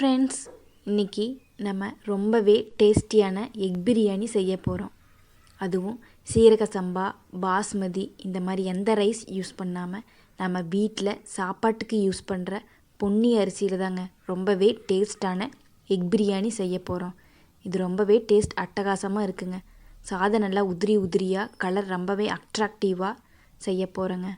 Friends இன்றைக்கி நம்ம ரொம்பவே டேஸ்டியான எக் பிரியாணி செய்ய போகிறோம் அதுவும் சீரக சம்பா பாஸ்மதி இந்த மாதிரி எந்த ரைஸ் யூஸ் பண்ணாமல் நம்ம வீட்டில் சாப்பாட்டுக்கு யூஸ் பண்ணுற பொன்னி அரிசியில் தாங்க ரொம்பவே டேஸ்டான எக் பிரியாணி செய்ய போகிறோம் இது ரொம்பவே டேஸ்ட் அட்டகாசமாக இருக்குங்க. சாதம் நல்லா உதிரி உதிரியாக கலர் ரொம்பவே அட்ராக்டிவாக செய்ய போகிறேங்க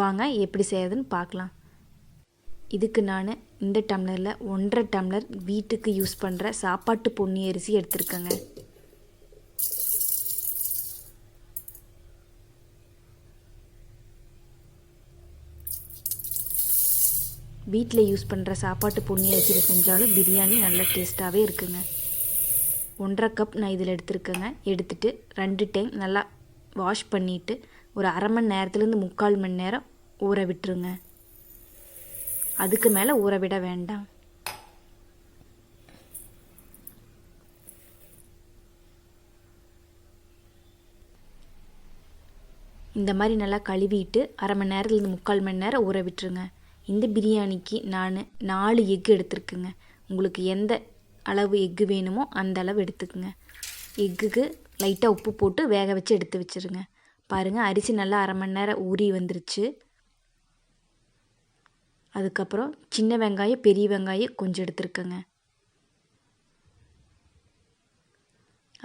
வாங்க எப்படி செய்யறதுன்னு பார்க்கலாம். இதுக்கு நான் இந்த டம்ளரில் ஒன்றரை டம்ளர் வீட்டுக்கு யூஸ் பண்ணுற சாப்பாட்டு பொன்னி அரிசி எடுத்திருக்கேங்க. வீட்டில் யூஸ் பண்ணுற சாப்பாட்டு பொன்னி அரிசியில் செஞ்சாலும் பிரியாணி நல்ல டேஸ்ட்டாகவே இருக்குங்க. ஒன்றரை கப் நான் இதில் எடுத்துருக்கேங்க. எடுத்துட்டு ரெண்டு டைம் நல்லா வாஷ் பண்ணிவிட்டு ஒரு அரை மணி நேரத்துலேருந்து முக்கால் மணி நேரம் ஊற விட்டுருங்க. அதுக்கு மேலே ஊற விட வேண்டாம். இந்த மாதிரி நல்லா கழுவிட்டு அரை மணி நேரத்துலேருந்து முக்கால் மணி நேரம் ஊற விட்டுருங்க. இந்த பிரியாணிக்கு நான் நாலு எக்கு எடுத்துருக்குங்க. உங்களுக்கு எந்த அளவு எக்கு வேணுமோ அந்த அளவு எடுத்துக்கோங்க. எக்குக்கு லைட்டாக உப்பு போட்டு வேக வச்சு எடுத்து வச்சுருங்க. பாருங்கள் அரிசி நல்லா அரை மணி நேரம் ஊறி வந்துருச்சு. அதுக்கப்புறம் சின்ன வெங்காயம் பெரிய வெங்காயம் கொஞ்சம் எடுத்துருக்கேங்க.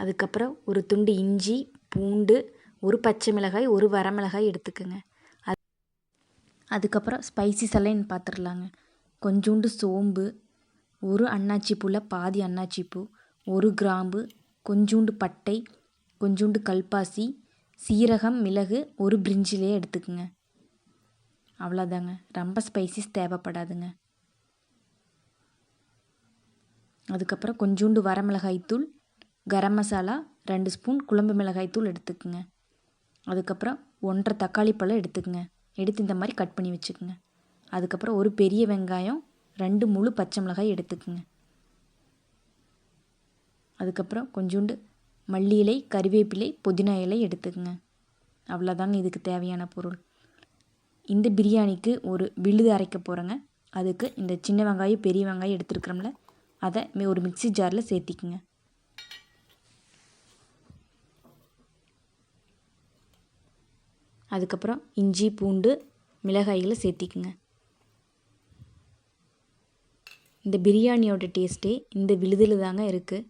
அதுக்கப்புறம் ஒரு துண்டு இஞ்சி பூண்டு ஒரு பச்சை மிளகாய் ஒரு வரமிளகாய் எடுத்துக்கோங்க. அது அதுக்கப்புறம் ஸ்பைசிஸ் எல்லாம் பார்த்துடலாங்க கொஞ்சோண்டு சோம்பு ஒரு அன்னாச்சி பூவில் பாதி அன்னாச்சி பூ ஒரு கிராம்பு கொஞ்சோண்டு பட்டை கொஞ்சோண்டு கல்பாசி சீரகம் மிளகு ஒரு பிரிஞ்சிலே எடுத்துக்குங்க. அவ்வளோதாங்க. ரொம்ப ஸ்பைசிஸ் தேவைப்படாதுங்க. அதுக்கப்புறம் கொஞ்சோண்டு வரமிளகாய்த்தூள் கரம் மசாலா ரெண்டு ஸ்பூன் குழம்பு மிளகாய்த்தூள் எடுத்துக்குங்க. அதுக்கப்புறம் ஒன்றரை தக்காளி பழம் எடுத்துக்கோங்க. எடுத்து இந்த மாதிரி கட் பண்ணி வச்சுக்குங்க. அதுக்கப்புறம் ஒரு பெரிய வெங்காயம் ரெண்டு முழு பச்சை மிளகாய் எடுத்துக்குங்க. அதுக்கப்புறம் கொஞ்சோண்டு மல்லி இலை கறிவேப்பிலை புதினா இலை எடுத்துக்கோங்க. அவ்வளோதாங்க இதுக்கு தேவையான பொருள். இந்த பிரியாணிக்கு ஒரு விழுது அரைக்க போகிறேங்க அதுக்கு இந்த சின்ன வெங்காயம் பெரிய வெங்காயம் எடுத்துருக்குறோம்ல அதை ஒரு மிக்சி ஜாரில் சேர்த்திக்குங்க. அதுக்கப்புறம் இஞ்சி பூண்டு மிளகாய்களை சேர்த்திக்குங்க. இந்த பிரியாணியோட டேஸ்ட்டே இந்த விழுதில் தாங்க இருக்குது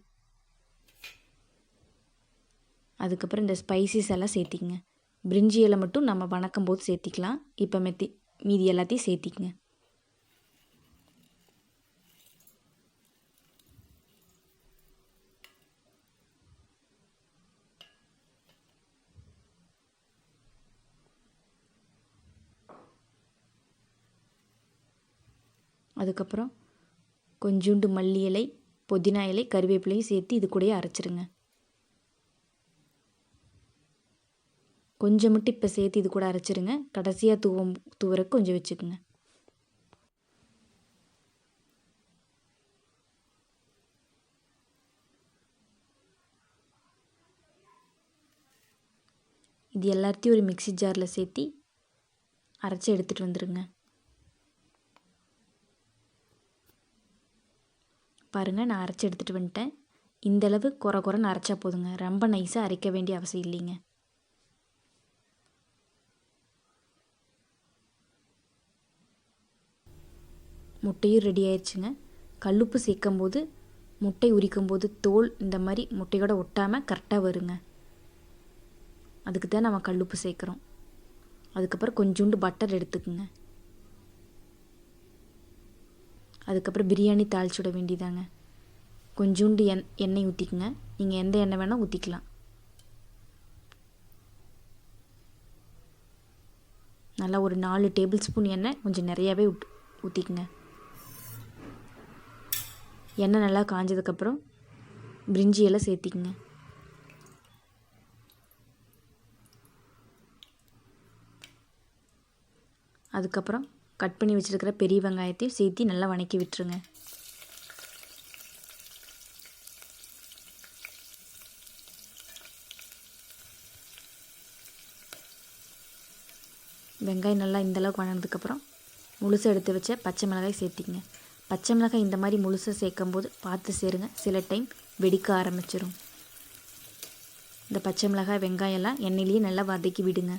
அதுக்கப்புறம் இந்த ஸ்பைசிஸ் எல்லாம் சேர்த்திக்கங்க. பிரிஞ்சி இலை மட்டும் நம்ம வணக்கம் போது சேர்த்திக்கலாம். இப்போ மெத்தி மீதி எல்லாத்தையும் சேர்த்திக்கங்க. அதுக்கப்புறம் கொஞ்சோண்டு மல்லி இலை புதினா இலை கருவேப்பிலையும் சேர்த்து இது கூடயே அரைச்சிருங்க. கொஞ்சம் மட்டும் இப்போ சேர்த்து இது கூட அரைச்சிருங்க. கடைசியாக தூவம் தூவறக்கு கொஞ்சம் வச்சுக்கோங்க. இது எல்லாத்தையும் ஒரு மிக்சி ஜாரில் சேர்த்தி அரைச்சி எடுத்துகிட்டு வந்துடுங்க பாருங்கள் நான் அரைச்சி எடுத்துகிட்டு வந்துட்டேன். இந்தளவு குறை குறைன்னு அரைச்சா போதுங்க. ரொம்ப நைஸாக அரைக்க வேண்டிய அவசியம் இல்லைங்க. முட்டையும் ரெடி ஆயிடுச்சுங்க கல்லுப்பு சேர்க்கும் போது முட்டை உரிக்கும் போது தோல் இந்த மாதிரி முட்டையோட ஒட்டாமல் கரெக்டாக வருங்க. அதுக்கு தான் நம்ம கல்லுப்பு சேர்க்குறோம். அதுக்கப்புறம் கொஞ்சோண்டு பட்டர் எடுத்துக்குங்க. அதுக்கப்புறம் பிரியாணி தாளிச்சுட வேண்டியதாங்க. கொஞ்சோண்டு எண் எண்ணெய் ஊற்றிக்குங்க நீங்கள் எந்த எண்ணெய் வேணால் ஊற்றிக்கலாம் நல்லா ஒரு நாலு டேபிள் ஸ்பூன் எண்ணெய் கொஞ்சம் நிறையாவே ஊட் ஊற்றிக்குங்க எண்ணெய் நல்லா காஞ்சதுக்கப்புறம் பிரிஞ்சி எல்லாம் சேர்த்திக்குங்க. அதுக்கப்புறம் கட் பண்ணி வச்சுருக்கிற பெரிய வெங்காயத்தையும் சேர்த்து நல்லா வணக்கி விட்டுருங்க. வெங்காயம் நல்லா இந்தளவுக்கு வணங்கினதுக்கப்புறம் முழுசாக எடுத்து வச்ச பச்சை மிளகாய் சேர்த்திங்க பச்சை மிளகாய் இந்த மாதிரி முழுசாக சேர்க்கும்போது பார்த்து சேருங்க. சில டைம் வெடிக்க ஆரம்பிச்சிடும் இந்த பச்சை மிளகாய் வெங்காயம்லாம் எண்ணெயிலேயே நல்லா வதக்கி விடுங்க.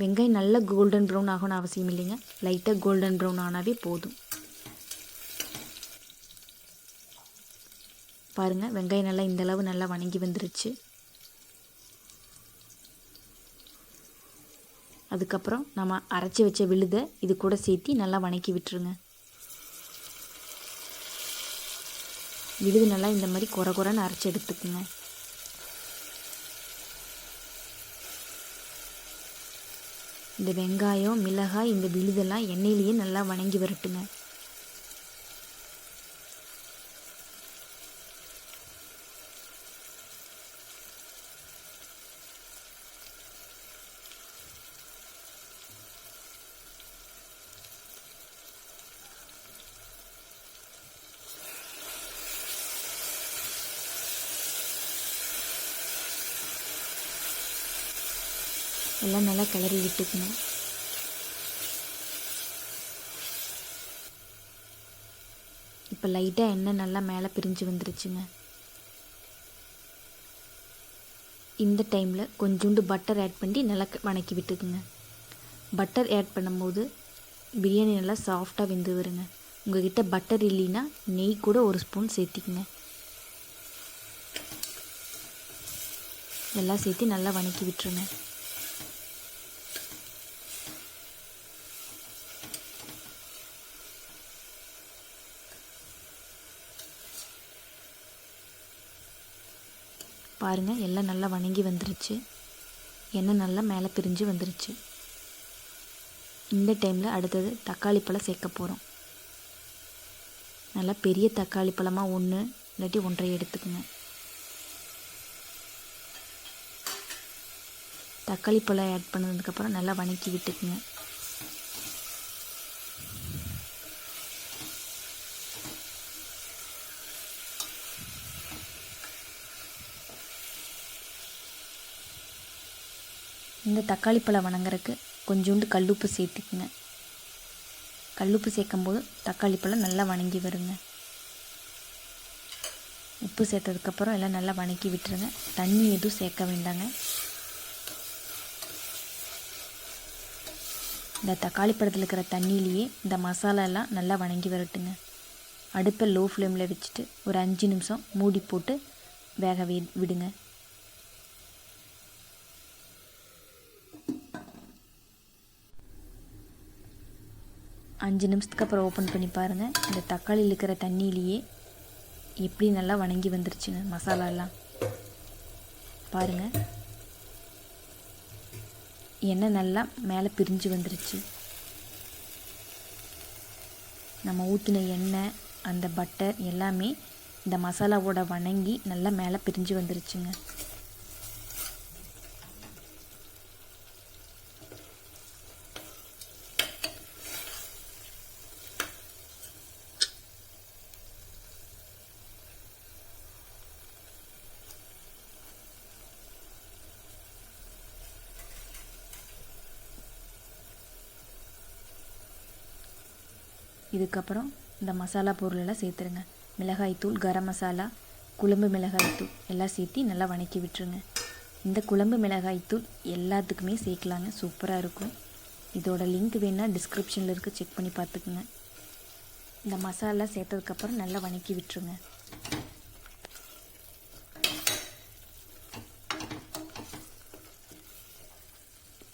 வெங்காயம் நல்லா கோல்டன் ப்ரௌன் ஆகணும்னு அவசியம் இல்லைங்க. லைட்டாக கோல்டன் ப்ரௌன் ஆனாவே போதும். பாருங்கள் வெங்காயம் நல்லா இந்த அளவு நல்லா வணங்கி வந்துருச்சு. அதுக்கப்புறம் நம்ம அரைச்சி வச்ச விழுதை இது கூட சேர்த்தி நல்லா வணக்கி விட்டுருங்க. விழுது நல்லா இந்த மாதிரி குறை குறைன்னு அரைச்சி எடுத்துக்குங்க. இந்த வெங்காயம் மிளகாய் இந்த விழுதெல்லாம் எண்ணெயிலேயே நல்லா வணங்கி வரட்டுங்க. எல்லாம் நல்லா கிளறி விட்டுக்கணும். இப்போ லைட்டாக எண்ணெய் நல்லா மேலே பிரிஞ்சு வந்துருச்சுங்க. இந்த டைமில் கொஞ்சோண்டு பட்டர் ஆட் பண்ணி நல்லா வணக்கி விட்டுக்குங்க. பட்டர் ஆட் பண்ணும்போது பிரியாணி நல்லா சாஃப்டாக வெந்து வருங்க. உங்கள்கிட்ட பட்டர் இல்லைன்னா நெய் கூட ஒரு ஸ்பூன் சேர்த்திக்குங்க. எல்லாம் சேர்த்து நல்லா வணக்கி விட்டுருங்க. பாருங்கள் எல்லாம் நல்லா வணங்கி வந்துருச்சு. எண்ணெய் நல்லா மேலே பிரிஞ்சு வந்துருச்சு. இந்த டைமில் அடுத்தது தக்காளி பழம் சேர்க்க போகிறோம் நல்லா பெரிய தக்காளி பழமாக ஒன்று இல்லாட்டி ஒன்றை எடுத்துக்கோங்க. தக்காளி பழம் ஆட் பண்ணதுக்கப்புறம் நல்லா வணக்கி விட்டுக்குங்க. இந்த தக்காளி பழம் வணங்குறதுக்கு கொஞ்சோண்டு கல்லுப்பு சேர்த்துக்குங்க. கல்லுப்பு சேர்க்கும்போது தக்காளி பழம் நல்லா வணங்கி வருங்க. உப்பு சேர்த்ததுக்கப்புறம் எல்லாம் நல்லா வணக்கி விட்டுருங்க. தண்ணி எதுவும் சேர்க்க வேண்டாங்க. இந்த தக்காளி பழத்தில் இருக்கிற தண்ணியிலேயே இந்த மசாலா எல்லாம் நல்லா வணங்கி வரட்டுங்க. அடுப்பை லோ ஃப்ளேமில் வச்சுட்டு ஒரு அஞ்சு நிமிஷம் மூடி போட்டு வேக விடுங்க. அஞ்சு நிமிஷத்துக்கு அப்புறம் ஓப்பன் பண்ணி பாருங்கள் இந்த தக்காளியில் இருக்கிற தண்ணியிலேயே எப்படி நல்லா வணங்கி வந்துருச்சுங்க மசாலாலாம். பாருங்கள் எண்ணெய் நல்லா மேலே பிரிஞ்சு வந்துருச்சு. நம்ம ஊற்றின எண்ணெய் அந்த பட்டர் எல்லாமே இந்த மசாலாவோட வணங்கி நல்லா மேலே பிரிஞ்சு வந்துருச்சுங்க. இதுக்கப்புறம் இந்த மசாலா பொருளெல்லாம் சேர்த்துருங்க. மிளகாய்த்தூள் கரம் மசாலா குழம்பு மிளகாய்த்தூள் எல்லாம் சேர்த்து நல்லா வணக்கி விட்டுருங்க. இந்த குழம்பு மிளகாய்த்தூள் எல்லாத்துக்குமே சேர்க்கலாங்க. சூப்பராக இருக்கும். இதோட லிங்க் வேணால் டிஸ்கிரிப்ஷனில் இருக்க. செக் பண்ணி பார்த்துக்குங்க. இந்த மசாலா சேர்த்ததுக்கப்புறம் நல்லா வணக்கி விட்டுருங்க.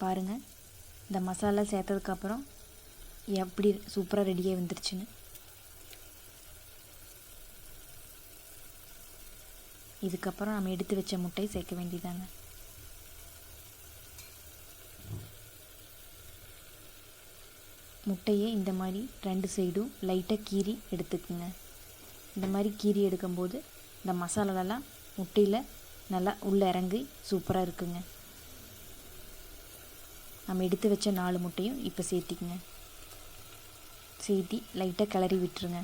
பாருங்கள் இந்த மசாலா சேர்த்ததுக்கப்புறம் எப்படி சூப்பராக ரெடியாக வந்துருச்சுன்னு. இதுக்கப்புறம் நம்ம எடுத்து வச்ச முட்டையை சேர்க்க வேண்டியதாங்க. முட்டையை இந்த மாதிரி ரெண்டு சைடும் லைட்டாக கீறி எடுத்துக்குங்க. இந்த மாதிரி கீறி எடுக்கும்போது இந்த மசாலாலாம் முட்டையில் நல்லா உள்ளே இறங்கி சூப்பராக இருக்குங்க. நம்ம எடுத்து வச்ச நாலு முட்டையும் இப்போ சேர்த்திக்குங்க. சேர்த்தி லைட்டாக கிளறி விட்டுருங்க.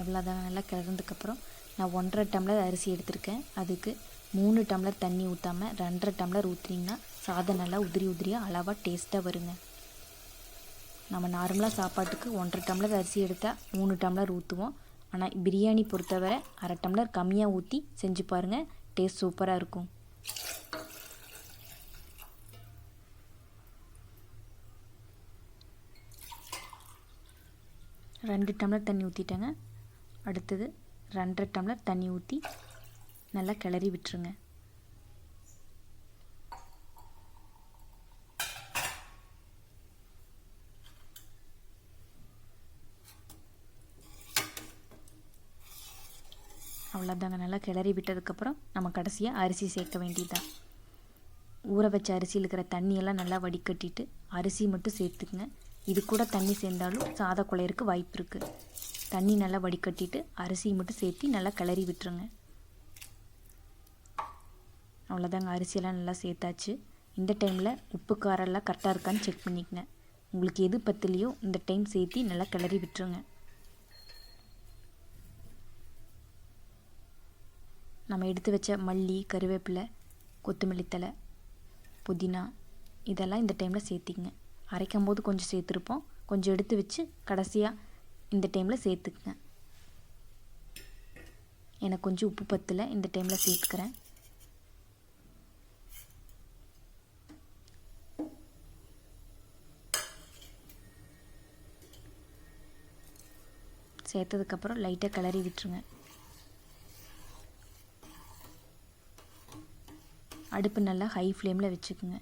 எவ்வளோதான் நல்லா கிளர்ந்ததுக்கப்புறம் நான் ஒன்றரை டம்ளர் அரிசி எடுத்திருக்கேன். அதுக்கு மூணு டம்ளர் தண்ணி ஊற்றாமல் ரெண்டரை டம்ளர் ஊற்றுனீங்கன்னா சாதம் நல்லா உதிரி உதிரியாக அளவாக டேஸ்ட்டாக வருங்க. நம்ம நார்மலாக சாப்பாட்டுக்கு ஒன்றரை டம்ளர் அரிசி எடுத்தால் மூணு டம்ளர் ஊற்றுவோம் ஆனால் பிரியாணி பொறுத்தவரை அரை டம்ளர் கம்மியாக ஊற்றி செஞ்சு பாருங்கள் டேஸ்ட் சூப்பராக இருக்கும். ரெண்டு டம்ளர் தண்ணி ஊற்றிட்டேங்க அடுத்தது ரெண்டரை டம்ளர் தண்ணி ஊற்றி நல்லா கிளறி விட்டுருங்க. அவ்வளோதாங்க நல்லா கிளறி விட்டதுக்கப்புறம் நம்ம கடைசியாக அரிசி சேர்க்க வேண்டியதுதான் ஊற வச்ச அரிசியில் இருக்கிற தண்ணியெல்லாம் நல்லா வடிகட்டிட்டு அரிசி மட்டும் சேர்த்துக்குங்க. இது கூட தண்ணி சேர்ந்தாலும் சாத குழையருக்கு வாய்ப்பு இருக்குது தண்ணி நல்லா வடிகட்டிட்டு அரிசி மட்டும் சேர்த்து நல்லா கிளறி விட்டுருங்க. அவ்வளோதாங்க அரிசியெல்லாம் நல்லா சேர்த்தாச்சு. இந்த டைமில் உப்பு காரெல்லாம் கரெக்டாக இருக்கான்னு செக் பண்ணிக்கங்க. உங்களுக்கு எது பத்தலையோ இந்த டைம் சேர்த்து நல்லா கிளறி விட்டுருங்க. நம்ம எடுத்து வச்ச மல்லி கருவேப்பிலை கொத்தமல்லி தழை புதினா இதெல்லாம் இந்த டைமில் சேர்த்துக்குங்க. அரைக்கும் போது கொஞ்சம் சேர்த்துருப்போம். கொஞ்சம் எடுத்து வச்சு கடைசியாக இந்த டைமில் சேர்த்துக்குங்க. எனக்கு கொஞ்சம் உப்பு பத்தில். இந்த டைமில் சேர்த்துக்கிறேன். சேர்த்ததுக்கப்புறம் லைட்டாக கிளறி விட்டுருங்க. அடுப்பு நல்லா ஹை ஃப்ளேமில் வச்சுக்குங்க.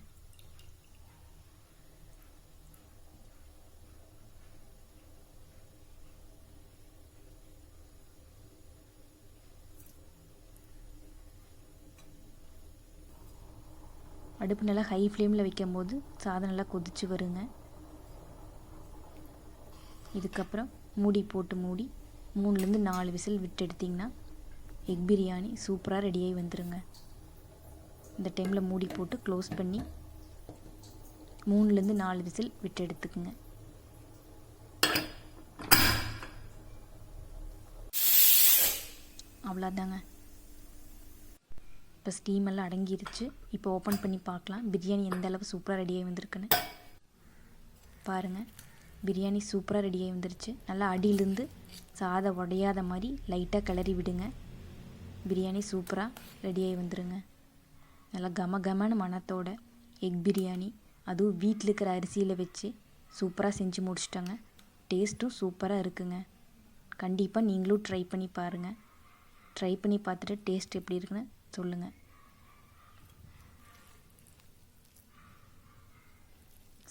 அடுப்பு நல்லா ஹை ஃப்ளேமில் வைக்கும் போது சாதம் நல்லா கொதிச்சு வருங்க. இதுக்கப்புறம் மூடி போட்டு மூடி மூணுலேருந்து நாலு விசில் விட்டு எடுத்திங்கன்னா எக் பிரியாணி சூப்பராக ரெடியாகி வந்துடுங்க இந்த டைமில் மூடி போட்டு க்ளோஸ் பண்ணி மூணுலேருந்து நாலு விசில் விட்டு எடுத்துக்குங்க. அவ்வளோதாங்க. இப்போ ஸ்டீம் எல்லாம் அடங்கிருச்சு. இப்போ ஓப்பன் பண்ணி பார்க்கலாம். பிரியாணி எந்த அளவு சூப்பராக ரெடியாகி வந்திருக்குன்னு. பாருங்கள் பிரியாணி சூப்பராக ரெடியாகி வந்துருச்சு. நல்லா அடியிலேருந்து சாதம் உடையாத மாதிரி லைட்டாக கிளறி விடுங்க. பிரியாணி சூப்பராக ரெடியாகி வந்துருங்க. நல்லா கம கமன்னு மணத்தோட எக் பிரியாணி அதுவும் வீட்டில் இருக்கிற அரிசியில் வச்சு சூப்பராக செஞ்சு முடிச்சிட்டோங்க. டேஸ்ட்டும் சூப்பராக இருக்குங்க. கண்டிப்பாக நீங்களும் ட்ரை பண்ணி பாருங்கள் ட்ரை பண்ணி பார்த்துட்டு டேஸ்ட் எப்படி இருக்குன்னு சொல்லுங்கள்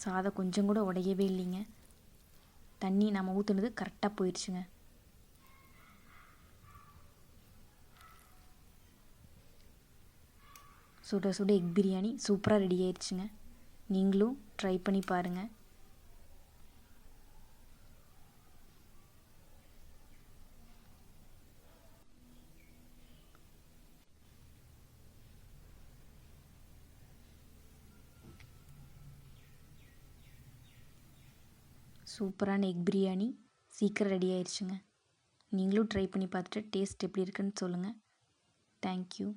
சாதம் கொஞ்சம் கூட உடையவே இல்லைங்க. தண்ணி நம்ம ஊற்றுனது கரெக்டாக போயிடுச்சுங்க. சுட சுட எக் பிரியாணி சூப்பராக ரெடி ஆயிடுச்சுங்க நீங்களும் ட்ரை பண்ணி பாருங்கள் சூப்பரான எக் பிரியாணி சீக்கிரம் ரெடி ஆயிடுச்சுங்க நீங்களும் ட்ரை பண்ணி பார்த்துட்டு டேஸ்ட் எப்படி இருக்குன்னு சொல்லுங்கள் தேங்க்யூ